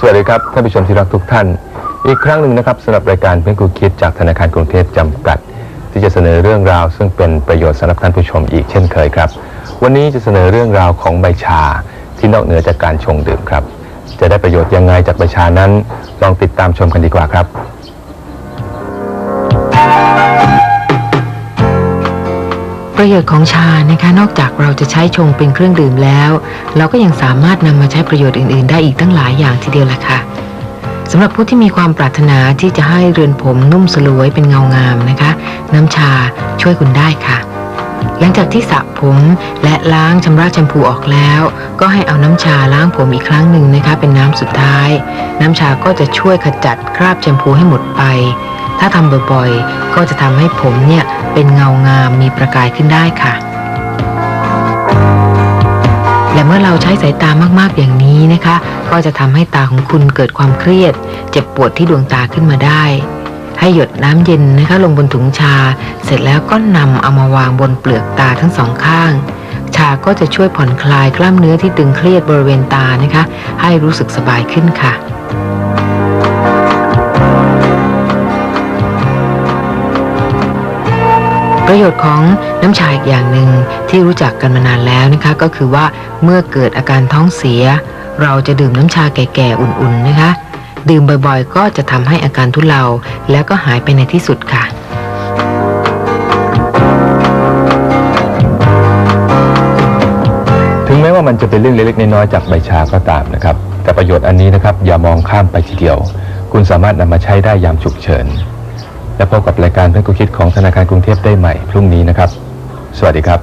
สวัสดีครับท่านผู้ชมที่รักทุกท่าน อีกครั้งหนึ่งนะครับสำหรับรายการเพื่อนครูคิดจากธนาคารกรุงเทพจำกัด ที่จะเสนอเรื่องราว ซึ่งเป็นประโยชน์สำหรับท่านผู้ชมอีกเช่นเคยครับ วันนี้จะเสนอเรื่องราวของใบชาที่นอกเหนือจากการชงดื่มครับ จะได้ประโยชน์ยังไงจากใบชานั้นลองติดตามชมกันดีกว่าครับ ประโยชน์ของชานะคะนอกจากเราจะใช้ชงเป็นเครื่องดื่มแล้ว เราก็ยังสามารถนำมาใช้ประโยชน์อื่นๆ ได้อีกตั้งหลายอย่างทีเดียวแหละค่ะสำหรับผู้ที่มีความปรารถนาที่จะให้เรือนผมนุ่มสลวยเป็นเงางามนะคะ น้ำชาช่วยคุณได้ค่ะ หลังจากที่สระผมและล้างชำระแชมพูออกแล้ว ก็ให้เอาน้ำชาล้างผมอีกครั้งหนึ่งนะคะ เป็นน้ำสุดท้าย น้ำชาก็จะช่วยขจัดคราบแชมพูให้หมดไป ถ้าทำบ่อยๆ ก็จะทำให้ผมเนี่ยเป็นเงางามมีประกายขึ้นได้ค่ะ และเมื่อเราใช้สายตามากๆอย่างนี้นะคะ ก็จะทำให้ตาของคุณเกิดความเครียด เจ็บปวดที่ดวงตาขึ้นมาได้ ให้หยดน้ำเย็นนะคะลงบนถุงชา เสร็จแล้วก็นำเอามาวางบนเปลือกตาทั้งสองข้าง ชาก็จะช่วยผ่อนคลายกล้ามเนื้อที่ตึงเครียดบริเวณตานะคะ ให้รู้สึกสบายขึ้นค่ะ ประโยชน์ของน้ำชาอีกอย่างหนึ่งที่รู้จักกันมานานแล้วนะคะก็คือว่าเมื่อเกิดอาการท้องเสีย เราจะดื่มน้ำชาแก่ๆอุ่นๆนะคะ ดื่มบ่อยๆ ก็จะทำให้อาการทุเลาแล้วก็หายไปในที่สุดค่ะถึงแม้ว่ามันจะเป็นเรื่องเล็กๆน้อยๆจากใบชาก็ตามนะครับ แต่ประโยชน์อันนี้นะครับอย่ามองข้ามไปทีเดียว คุณสามารถนำมาใช้ได้ยามฉุกเฉิน และพบกับรายการเพื่อนกูคิดของธนาคารกรุงเทพได้ใหม่พรุ่งนี้นะครับ สวัสดีครับ